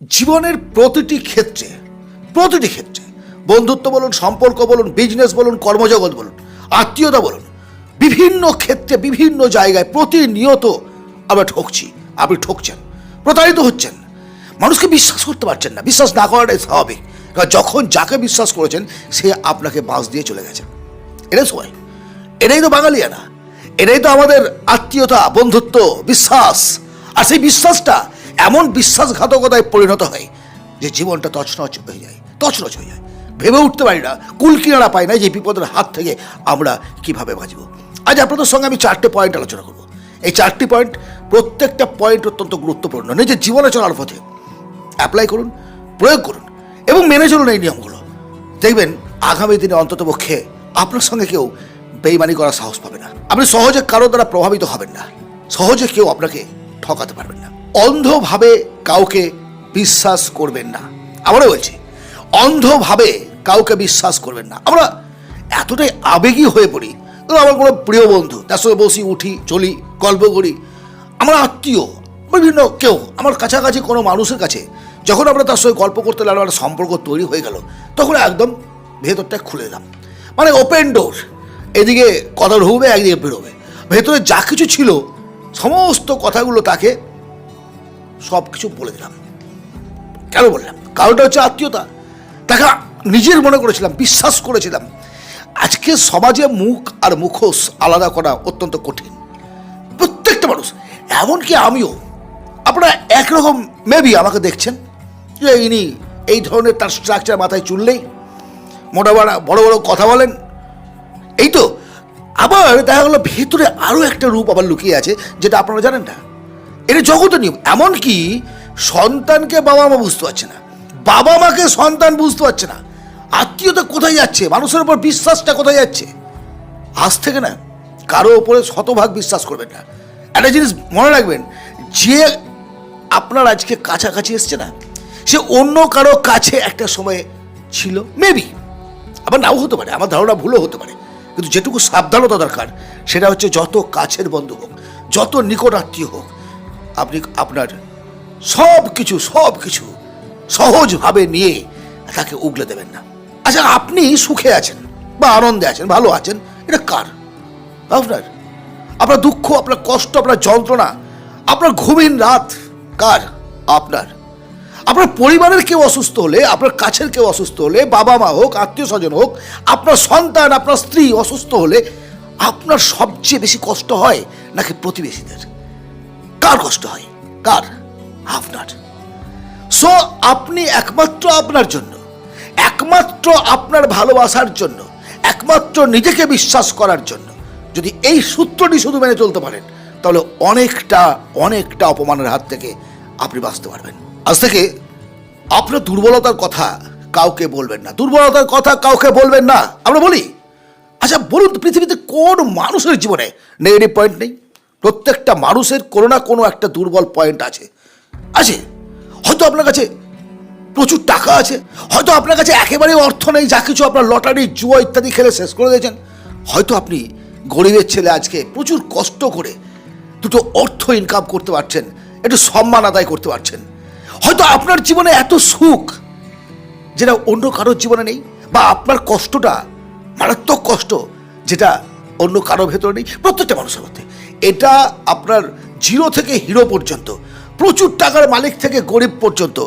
জীবনের প্রতিটি ক্ষেত্রে প্রতিটি ক্ষেত্রে, বন্ধুত্ব বলুন, সম্পর্ক বলুন বিজনেস বলুন, কর্মজগৎ বলুন, আত্মীয়তা বলুন, বিভিন্ন ক্ষেত্রে, বিভিন্ন জায়গায় প্রতিনিয়ত আমরা ঠকছি, আপনি ঠকছেন, প্রতারিত হচ্ছেন, মানুষকে বিশ্বাস করতে পারছেন না, বিশ্বাস না করাটাই স্বাভাবিক, কারণ যখন যাকে বিশ্বাস করেছেন, সে আপনাকে বাস দিয়ে চলে গেছে, এটাই সময় এটাই তো বাঙালিয়ানা, এটাই তো আমাদের আত্মীয়তা, বন্ধুত্ব, বিশ্বাস, আর সেই বিশ্বাসটা এমন বিশ্বাসঘাতকতায় পরিণত হয় যে জীবনটা তছনছ হয়ে যায়, তছনছ হয়ে যায়। ভেবে উঠতে পারি না, কুল কিনারা পাই না যে বিপদের হাত থেকে আমরা কীভাবে বাঁচব। আজ আপনাদের সঙ্গে আমি চারটে পয়েন্ট আলোচনা করব। এই চারটি পয়েন্ট প্রত্যেকটা পয়েন্ট অত্যন্ত গুরুত্বপূর্ণ। নিজের জীবনে চলার পথে অ্যাপ্লাই করুন, প্রয়োগ করুন এবং মেনে চলুন এই নিয়মগুলো। দেখবেন, আগামী দিনে অন্তত পক্ষে আপনার সঙ্গে কেউ বেইমানি করার সাহস পাবে না। আপনি সহজে কারও দ্বারা প্রভাবিত হবেন না। সহজে কেউ আপনাকে ঠকাতে পারবেন না। অন্ধভাবে কাউকে বিশ্বাস করবেন না। আবারও বলছি, অন্ধভাবে কাউকে বিশ্বাস করবেন না। আমরা এতটাই আবেগী হয়ে পড়ি। ধরুন আমার কোনো প্রিয় বন্ধু, তার সঙ্গে বসি, উঠি, চলি, গল্প করি। আমার আত্মীয়, বিভিন্ন কেউ, আমার কাছাকাছি কোনো মানুষের কাছে, যখন আমরা তার সঙ্গে গল্প করতে লাগলাম, একটা সম্পর্ক তৈরি হয়ে গেল, তখন একদম ভেতরটা খুলে দিলাম। মানে ওপেন ডোর এদিকে কথা ঢুকবে, একদিকে বেরোবে। ভেতরে যা কিছু ছিল, সমস্ত কথাগুলো তাকে সব কিছু বলে দিলাম। কেন বললাম? কারণটা হচ্ছে আত্মীয়তা। দেখা, নিজের মনে করেছিলাম, বিশ্বাস করেছিলাম। আজকে সমাজে মুখ আর মুখোশ আলাদা করা অত্যন্ত কঠিন। প্রত্যেকটা মানুষ, এমনকি আমিও। আপনারা একরকম মেবি আমাকে দেখছেন যে ইনি এই ধরনের তার স্ট্রাকচার মাথায় চুললেই মোটা বড় বড় বড় কথা বলেন। এই তো, আবার দেখা গেলো, ভেতরে আরও একটা রূপ আবার লুকিয়ে আছে, যেটা আপনারা জানেন না। এটা জগতের নিয়ম এমনকি সন্তানকে বাবা মা বুঝতে পারছে না। বাবা মাকে সন্তান বুঝতে পারছে না। আত্মীয়তা কোথায় যাচ্ছে? মানুষের উপর বিশ্বাসটা কোথায় যাচ্ছে? আজ থেকে না, কারও ওপরে শতভাগ বিশ্বাস করবেন না। একটা জিনিস মনে রাখবেন, যে আপনার আজকে কাছাকাছি এসছে না, সে অন্য কারও কাছে একটা সময়ে ছিল মেবি আবার নাও হতে পারে, আমার ধারণা ভুলও হতে পারে। কিন্তু যেটুকু সাবধানতা দরকার, সেটা হচ্ছে যত কাছের বন্ধু হোক, যত নিকট আত্মীয় হোক আপনি আপনার সব কিছু সব কিছু সহজভাবে নিয়ে তাকে উগলে দেবেন না। আচ্ছা আপনি সুখে আছেন বা আনন্দে আছেন, ভালো আছেন, এটা কার? আপনার আপনার দুঃখ, আপনার কষ্ট, আপনার যন্ত্রণা, আপনার ঘুমিন রাত কার? আপনার। আপনার পরিবারের কেউ অসুস্থ হলে, আপনার কাছের কেউ অসুস্থ হলে, বাবা মা হোক, আত্মীয় স্বজন হোক, আপনার সন্তান, আপনার স্ত্রী অসুস্থ হলে আপনার সবচেয়ে বেশি কষ্ট হয় নাকি প্রতিবেশীদের? কার কষ্ট হয়? কার? আপনার। সো আপনি একমাত্র আপনার জন্য, একমাত্র আপনার ভালোবাসার জন্য, একমাত্র নিজেকে বিশ্বাস করার জন্য, যদি এই সূত্রটি শুধু মেনে চলতে পারেন, তাহলে অনেকটা অনেকটা অপমানের হাত থেকে আপনি বাঁচতে পারবেন। আজ থেকে আপনার দুর্বলতার কথা কাউকে বলবেন না। দুর্বলতার কথা কাউকে বলবেন না। আমরা বলি আচ্ছা বলুন, পৃথিবীতে কোন মানুষের জীবনে নেগেটিভ পয়েন্ট নেই? প্রত্যেকটা মানুষের কোনো না কোনো একটা দুর্বল পয়েন্ট আছে। আছে? হয়তো আপনার কাছে প্রচুর টাকা আছে। হয়তো আপনার কাছে একেবারে অর্থ নেই, যা কিছু আপনার লটারি, জুয়া ইত্যাদি খেলে শেষ করে দিয়েছেন। হয়তো আপনি গরিবের ছেলে আজকে প্রচুর কষ্ট করে দুটো অর্থ ইনকাম করতে পারছেন, একটু সম্মান আদায় করতে পারছেন। হয়তো আপনার জীবনে এত সুখ যেটা অন্য কারোর জীবনে নেই, বা আপনার কষ্টটা মারাত্মক কষ্ট যেটা অন্য কারও ভেতরে নেই, প্রত্যেকটা মানুষের মধ্যে। এটা আপনার জিরো থেকে হিরো পর্যন্ত, প্রচুর টাকার মালিক থেকে গরিব পর্যন্ত।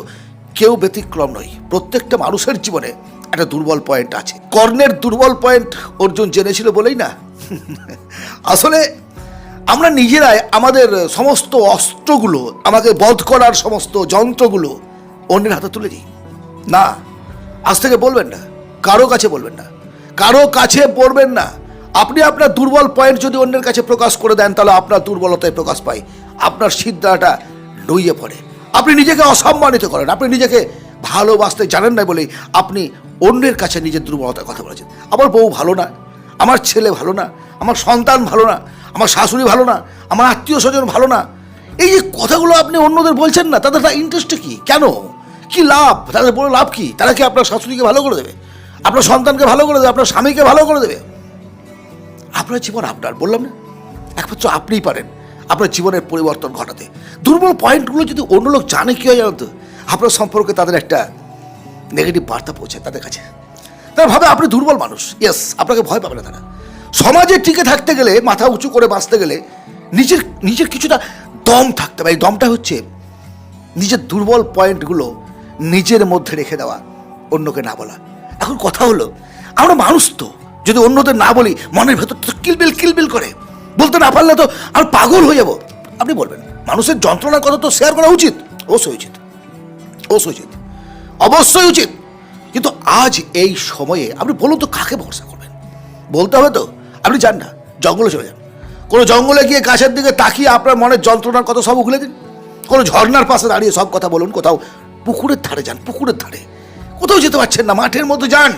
কেউ ব্যতিক্রম নয়, প্রত্যেকটা মানুষের জীবনে একটা দুর্বল পয়েন্ট আছে। কর্ণের দুর্বল পয়েন্ট অর্জুন জেনেছিল বলেই না? আসলে আমরা নিজেরাই আমাদের সমস্ত অস্ত্রগুলো, আমাকে বধ করার সমস্ত যন্ত্রগুলো অন্যের হাতে তুলে দিই। না, আজ থেকে বলবেন না, কারও কাছে বলবেন না। কারও কাছে পড়বেন না আপনি আপনার দুর্বল পয়েন্ট যদি অন্যের কাছে প্রকাশ করে দেন, তাহলে আপনার দুর্বলতায় প্রকাশ পায় আপনার সিদ্ধাটা লইয়ে পড়ে। আপনি নিজেকে অসম্মানিত করেন। আপনি নিজেকে ভালোবাসতে জানেন না বলেই আপনি অন্যের কাছে নিজের দুর্বলতার কথা বলেছেন। আমার বউ ভালো না, আমার ছেলে ভালো না, আমার সন্তান ভালো না, আমার শাশুড়ি ভালো না, আমার আত্মীয় স্বজন ভালো না। এই যে কথাগুলো আপনি অন্যদের বলছেন না, তাদের ইন্টারেস্ট কি? কেন? কি লাভ? তাদের বড় লাভ কি? তারা কি আপনার শাশুড়িকে ভালো করে দেবে? আপনার সন্তানকে ভালো করে দেবে? আপনার স্বামীকে ভালো করে দেবে? আপনার জীবন আপনার, বললাম না? একমাত্র আপনিই পারেন আপনার জীবনের পরিবর্তন ঘটাতে। দুর্বল পয়েন্টগুলো যদি অন্য লোক জানে কি হয় জানো তো, আপনার সম্পর্কে তাদের একটা নেগেটিভ বার্তা পৌঁছায় তাদের কাছে। তারা ভাবে আপনি দুর্বল মানুষ। ইয়েস আপনাকে ভয় পাবে না তারা। সমাজে টিকে থাকতে গেলে, মাথা উঁচু করে বাঁচতে গেলে নিজের নিজের কিছুটা দম থাকতে হবে। এই দমটা হচ্ছে নিজের দুর্বল পয়েন্টগুলো নিজের মধ্যে রেখে দেওয়া, অন্যকে না বলা। এখন কথা হলো, আমরা মানুষ তো। যদি অন্যদের না বলি, মনের ভেতর তো কিলবিল কিলবিল করে। বলতে না পারলে তো আর পাগল হয়ে যাব। আপনি বলবেন, মানুষের যন্ত্রণার কথা তো শেয়ার করা উচিত? অবশ্যই উচিত। অবশ্যই উচিত। অবশ্যই উচিত। কিন্তু আজ এই সময়ে আপনি বলুন তো, কাকে ভরসা করবেন? বলতে হবে তো, আপনি যান না, জঙ্গলে চলে যান। কোনো জঙ্গলে গিয়ে গাছের দিকে তাকিয়ে আপনার মনের যন্ত্রণার কথা সব উগলে দিন। কোনো ঝর্ণার পাশে দাঁড়িয়ে সব কথা বলুন, কোথাও পুকুরের ধারে যান, পুকুরের ধারে। কোথাও যেতে পারছেন না, মাঠের মধ্যে যান।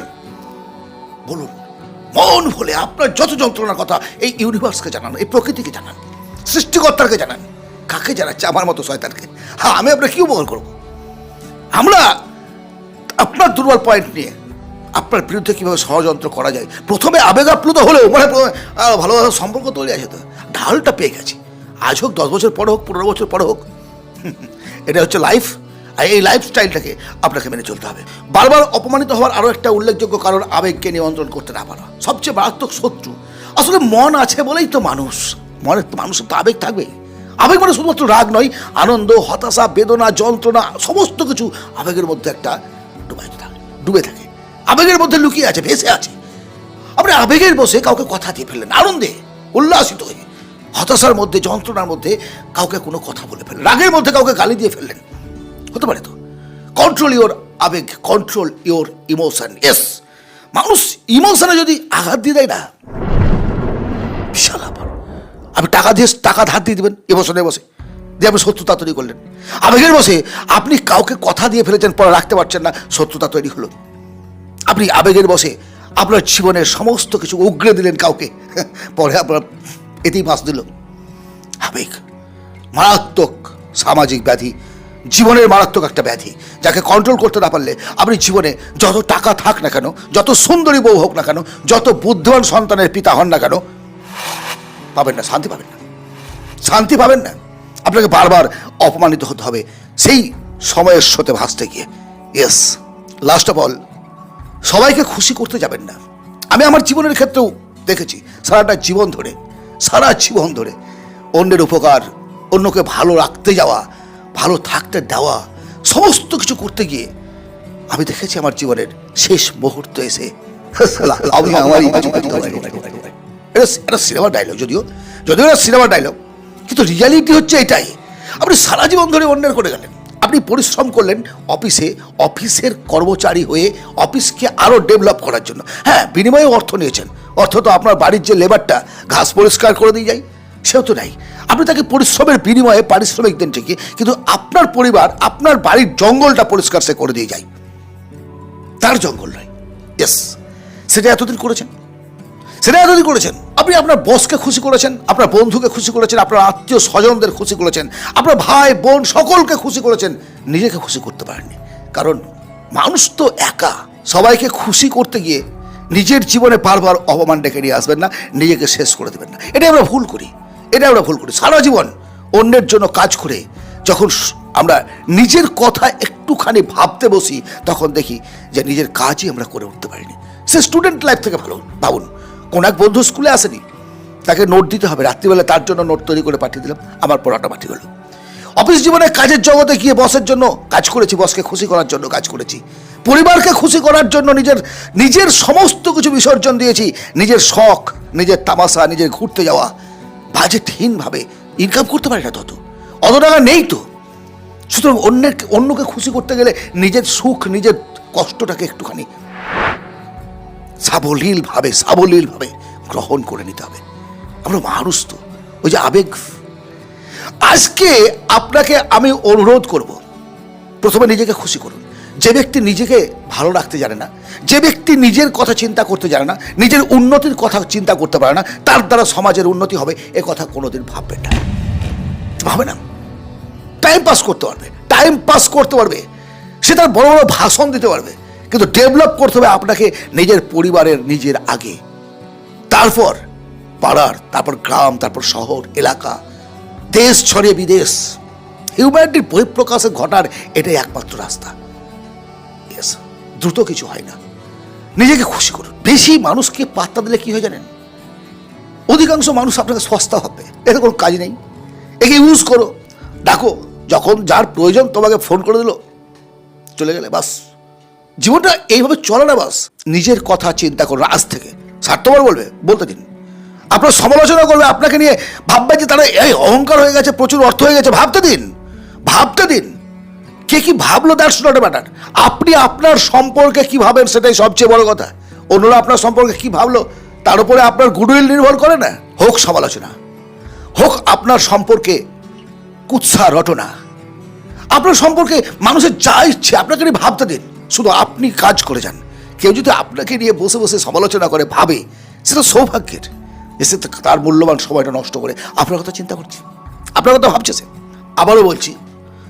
বলুন। মন ভুলে আপনার যত যন্ত্রণার কথা এই ইউনিভার্সকে জানান, এই প্রকৃতিকে জানান সৃষ্টিকর্তাকে জানান, কাকে জানাচ্ছে আমার মতো শয়তানকে? হ্যাঁ আমি আপনার কি উপকার করব? আমরা আপনার দুর্বল পয়েন্ট নিয়ে আপনার বিরুদ্ধে কীভাবে ষড়যন্ত্র করা যায়? প্রথমে আবেগ আপ্লুত হলেও মানে ভালোভাবে সম্পর্ক তৈরি আছে তো। ঢালটা পেয়ে গেছি। আজ হোক দশ বছর পরে হোক, পনেরো বছর পরে হোক। এটা হচ্ছে লাইফ আর এই লাইফস্টাইলটাকে আপনাকে মেনে চলতে হবে। বারবার অপমানিত হওয়ার আরও একটা উল্লেখযোগ্য কারণ আবেগকে নিয়ন্ত্রণ করতে না পারা। সবচেয়ে মারাত্মক শত্রু। আসলে মন আছে বলেই তো মানুষ। মনের তো মানুষের তো আবেগ থাকবে। আবেগ মানে শুধুমাত্র রাগ নয়, আনন্দ, হতাশা, বেদনা, যন্ত্রণা, সমস্ত কিছু আবেগের মধ্যে একটা ডুবে থাকে ডুবে থাকে। আবেগের মধ্যে লুকিয়ে আছে, ভেসে আছে। আপনি আবেগের বসে কাউকে কথা দিয়ে ফেললেন, আনন্দে, উল্লাসিত হয়ে। হতাশার মধ্যে, যন্ত্রণার মধ্যে কাউকে কোনো কথা বলে ফেললেন, রাগের মধ্যে কাউকে গালি দিয়ে ফেললেন। হতে পারে তো? কন্ট্রোল ইওর আবেগ কন্ট্রোল ইওর ইমোশন এস মানুষ ইমোশনে যদি আঘাত দিয়ে দেয় না, বিশাল ব্যাপার। আপনি টাকা দিয়ে টাকা ধার দিয়ে দেবেন ইমোশনে বসে। দিয়ে আপনি শত্রুতা তৈরি করলেন। আবেগের বসে আপনি কাউকে কথা দিয়ে ফেলেছেন, পরে রাখতে পারছেন না, শত্রুতা তৈরি হলো। আপনি আবেগের বসে আপনার জীবনের সমস্ত কিছু উগড়ে দিলেন কাউকে। পরে আপনার এতেই বাস দিল। আবেগ, মারাত্মক সামাজিক ব্যাধি জীবনের মারাত্মক একটা ব্যাধি, যাকে কন্ট্রোল করতে না পারলে আপনি জীবনে যত টাকা থাক না কেন, যত সুন্দরী বউ হোক না কেন, যত বুদ্ধিমান সন্তানের পিতা হন না কেন, পাবেন না, শান্তি পাবেন না। শান্তি পাবেন না। আপনাকে বারবার অপমানিত হতে হবে সেই সময়ের সাথে ভাসতে গিয়ে। ইয়েস লাস্ট অফ অল সবাইকে খুশি করতে যাবেন না। আমি আমার জীবনের ক্ষেত্রেও দেখেছি, সারাটা জীবন ধরে, সারা জীবন ধরে অন্যের উপকার, অন্যকে ভালো রাখতে যাওয়া ভালো থাকতে দেওয়া সমস্ত কিছু করতে গিয়ে আমি দেখেছি আমার জীবনের শেষ মুহূর্ত এসে। আমি এটা সিনেমা ডায়লগ যদিও যদিও এটা সিনেমা ডায়লগ কিন্তু রিয়ালিটি হচ্ছে এটাই। আপনি সারা জীবন ধরে অন্যের করে গেলেন। আপনি পরিশ্রম করলেন অফিসে অফিসের কর্মচারী হয়ে অফিসকে আরও ডেভেলপ করার জন্য। হ্যাঁ বিনিময়ে অর্থ নিয়েছেন। অর্থ তো আপনার বাড়ির যে লেবারটা ঘাস পরিষ্কার করে দিয়ে যায়। সেও তো নাই। আপনি তাকে পরিশ্রমের বিনিময়ে পারিশ্রমিক দেন ঠিকই, কিন্তু আপনার পরিবার, আপনার বাড়ির জঙ্গলটা পরিষ্কার সে করে দিয়ে যায়। তার জঙ্গল নয় ইয়েস সেটা এতদিন করেছেন। সেটা এতদিন করেছেন। আপনি আপনার বসকে খুশি করেছেন, আপনার বন্ধুকে খুশি করেছেন, আপনার আত্মীয় স্বজনদের খুশি করেছেন, আপনার ভাই, বোন সকলকে খুশি করেছেন, নিজেকে খুশি করতে পারেননি। কারণ মানুষ তো একা। সবাইকে খুশি করতে গিয়ে নিজের জীবনে বারবার অপমান ডেকে নিয়ে আসবেন না, নিজেকে শেষ করে দেবেন না। এটা আমরা ভুল করি। এটা আমরা ভুল করি সারা জীবন অন্যের জন্য কাজ করে যখন আমরা নিজের কথা একটুখানি ভাবতে বসি, তখন দেখি যে নিজের কাজই আমরা করে উঠতে পারিনি। সে স্টুডেন্ট লাইফ থেকে ভালো, ভাবুন, কোন এক বন্ধু স্কুলে আসেনি, তাকে নোট দিতে হবে। রাত্রিবেলা তার জন্য নোট তৈরি করে পাঠিয়ে দিলাম, আমার পড়াটা পাঠিয়ে গেল অফিস জীবনে কাজের জগতে গিয়ে বসের জন্য কাজ করেছি বসকে খুশি করার জন্য কাজ করেছি। পরিবারকে খুশি করার জন্য নিজের নিজের সমস্ত কিছু বিসর্জন দিয়েছি। নিজের শখ, নিজের তামাশা, নিজের ঘুরতে যাওয়া বাজেটহীনভাবে ইনকাম করতে পারি না তত। অত টাকা নেই তো। সুতরাং অন্যের অন্যকে খুশি করতে গেলে নিজের সুখ, নিজের কষ্টটাকে একটুখানি সাবলীলভাবে সাবলীলভাবে গ্রহণ করে নিতে হবে। আমরা মানুষ তো। ওই যে আবেগ। আজকে আপনাকে আমি অনুরোধ করব। প্রথমে নিজেকে খুশি করুন। যে ব্যক্তি নিজেকে ভালো রাখতে জানে না, যে ব্যক্তি নিজের কথা চিন্তা করতে জানে না, নিজের উন্নতির কথা চিন্তা করতে পারে না, তার দ্বারা সমাজের উন্নতি হবে, এ কথা কোনোদিন ভাববে না। ভাবে না। টাইম পাস করতে পারবে। টাইম পাস করতে পারবে। সে তার বড় বড় ভাষণ দিতে পারবে। কিন্তু ডেভেলপ করতে হবে আপনাকে নিজের পরিবারের নিজের আগে। তারপর পাড়ার, তারপর গ্রাম, তারপর শহর, এলাকা, দেশ ছড়িয়ে বিদেশ। হিউম্যানিটির বহিঃপ্রকাশে ঘটার এটাই একমাত্র রাস্তা। দ্রুত কিছু হয় না। নিজেকে খুশি করুন। বেশি মানুষকে পাত্তা দিলে কি হয় জানেন? অধিকাংশ মানুষ আপনাকে সস্তা হবে। এতে কোনো কাজ নেই। একে ইউজ করো। ডাকো। যখন যার প্রয়োজন তোমাকে ফোন করে দিল, চলে গেলে বাস। জীবনটা এইভাবে চলে না বাস। নিজের কথা চিন্তা করো আজ থেকে। স্বার্থপর বলবে। বলতে দিন। আপনার সমালোচনা করবে। আপনাকে নিয়ে ভাববে যে তারা এই অহংকার হয়ে গেছে, প্রচুর অর্থ হয়ে গেছে। ভাবতে দিন। ভাবতে দিন। কে কি ভাবলো দ্যাটস নট এ ম্যাটার আপনি আপনার সম্পর্কে কি ভাবেন, সেটাই সবচেয়ে বড় কথা। অন্যরা আপনার সম্পর্কে কি ভাবলো, তার উপরে আপনার গুডউইল নির্ভর করে না? হোক সমালোচনা। হোক আপনার সম্পর্কে কুৎসা রটনা। আপনার সম্পর্কে মানুষের যা ইচ্ছে, আপনাকে নিয়ে ভাবতে দিন। শুধু আপনি কাজ করে যান। কেউ যদি আপনাকে নিয়ে বসে বসে সমালোচনা করে, ভাবে সেটা সৌভাগ্যের। এসে তার মূল্যবান সময়টা নষ্ট করে। আপনার কথা চিন্তা করছে। আপনার কথা ভাবছে সে। আবারও বলছি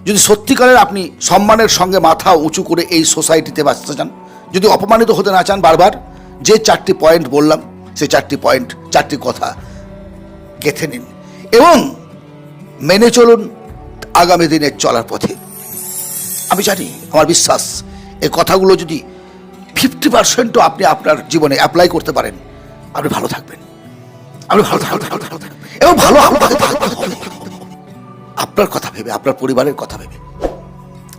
যদি সত্যিকারের আপনি সম্মানের সঙ্গে মাথা উঁচু করে এই সোসাইটিতে বাঁচতে চান, যদি অপমানিত হতে না চান বারবার, যে চারটি পয়েন্ট বললাম সেই চারটি পয়েন্ট, চারটি কথা গেথে নিন এবং মেনে চলুন আগামী দিনের চলার পথে। আমি জানি আমার বিশ্বাস, এই কথাগুলো যদি ফিফটি পার্সেন্টও আপনি আপনার জীবনে অ্যাপ্লাই করতে পারেন, আপনি ভালো থাকবেন। আপনি ভালো থাকবেন এবং ভালো ভেবে, আপনার পরিবারের কথা ভেবে।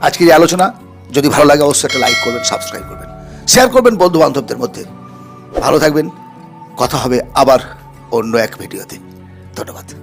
আজকের এই আলোচনা, যদি ভালো লাগে অবশ্যই একটা লাইক করবেন সাবস্ক্রাইব করবেন। শেয়ার করবেন বন্ধু বান্ধবদের মধ্যে। ভালো থাকবেন। কথা হবে আবার অন্য এক ভিডিওতে। ধন্যবাদ।